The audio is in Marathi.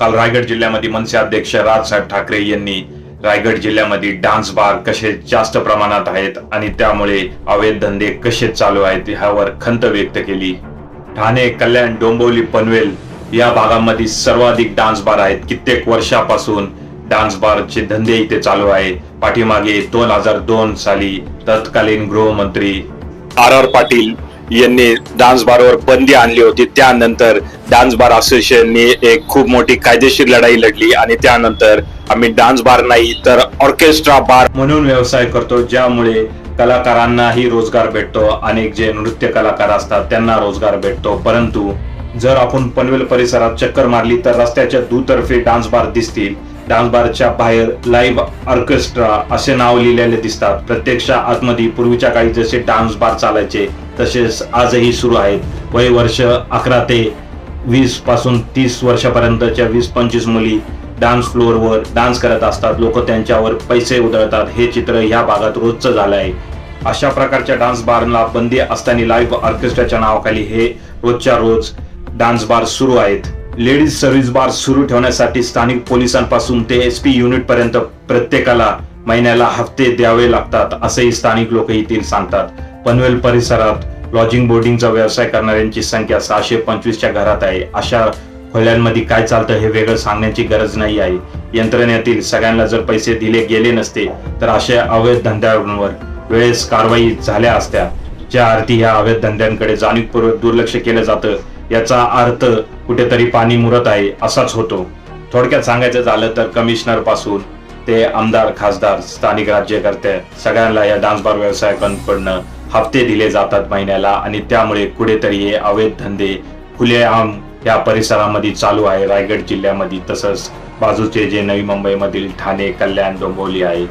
काल रायगड जिल्ह्यामध्ये मनसे अध्यक्ष राजसाहेब ठाकरे यांनी रायगड जिल्ह्यामध्ये डान्स बार कसे जास्त प्रमाणात आहेत आणि त्यामुळे अवैध धंदे कसे चालू आहेत ह्यावर खंत व्यक्त केली. ठाणे कल्याण डोंबिवली पनवेल या भागामध्ये सर्वाधिक डान्स बार आहेत. कित्येक वर्षापासून डान्स बारचे धंदे इथे चालू आहे. पाठीमागे दोन हजार दोन साली तत्कालीन गृहमंत्री आर आर पाटील यांनी डान्स बारवर बंदी आणली होती. त्यानंतर डान्स बार असोसिएशनने एक खूप मोठी कायदेशीर लढाई लढली आणि त्यानंतर आम्ही डान्स बार नाही तर ऑर्केस्ट्रा बार म्हणून व्यवसाय करतो ज्यामुळे कलाकारांनाही रोजगार भेटतो अनेक जे नृत्य कलाकार असतात त्यांना रोजगार भेटतो. परंतु जर आपण पनवेल परिसरात चक्कर मारली तर रस्त्याच्या दुतर्फे डान्स बार दिसतील. डान्स बारच्या बाहेर लाईव्ह ऑर्केस्ट्रा असे नाव लिहिलेले दिसतात. प्रत्यक्ष आतमध्ये पूर्वीच्या काळी जसे डान्स बार चालायचे तसेच आजही सुरू आहेत. वय वर्ष अकरा ते वीसपासून तीस वर्षापर्यंतच्या वीस पंचवीस मुली डान्स फ्लोअरवर डान्स करत असतात. लोक त्यांच्यावर पैसे उधळतात. हे चित्र ह्या भागात रोजचं झालं आहे. अशा प्रकारच्या डान्स बारला बंदी असताना लाईव्ह ऑर्केस्ट्राच्या नावाखाली हे रोजच्या रोज डान्स बार सुरू आहेत. लेडीज सर्व्हिस बार सुरू ठेवण्यासाठी स्थानिक पोलिसांपासून ते एस पी युनिट पर्यंत प्रत्येकाला महिन्याला हप्ते द्यावे लागतात असेही स्थानिक लोक येथील सांगतात. पनवेल परिसरात लॉजिंग बोर्डिंगचा व्यवसाय करणाऱ्यांची संख्या सहाशे पंचवीसच्या घरात आहे. अशा खोल्यांमध्ये काय चालतं हे वेगळं सांगण्याची गरज नाही आहे. यंत्रणेतील सगळ्यांना जर पैसे दिले गेले नसते तर अशा अवैध धंद्यांवर वेळेस कारवाई झाल्या असत्या. ज्या अर्थी ह्या अवैध धंद्यांकडे जाणीवपूर्वक दुर्लक्ष केलं जातं याचा अर्थ कुठेतरी पाणी मुरत आहे असाच होतो. थोडक्यात सांगायचं झालं तर कमिशनरपासून ते आमदार खासदार स्थानिक राज्यकर्ते सगळ्यांना या डान्स बार व्यवसायकांकडनं हप्ते दिले जातात महिन्याला आणि त्यामुळे कुठेतरी हे अवैध धंदे खुलेआम या परिसरामध्ये चालू आहे. रायगड जिल्ह्यामध्ये तसंच बाजूचे जे नवी मुंबईमधील ठाणे कल्याण डोंबिवली आहे.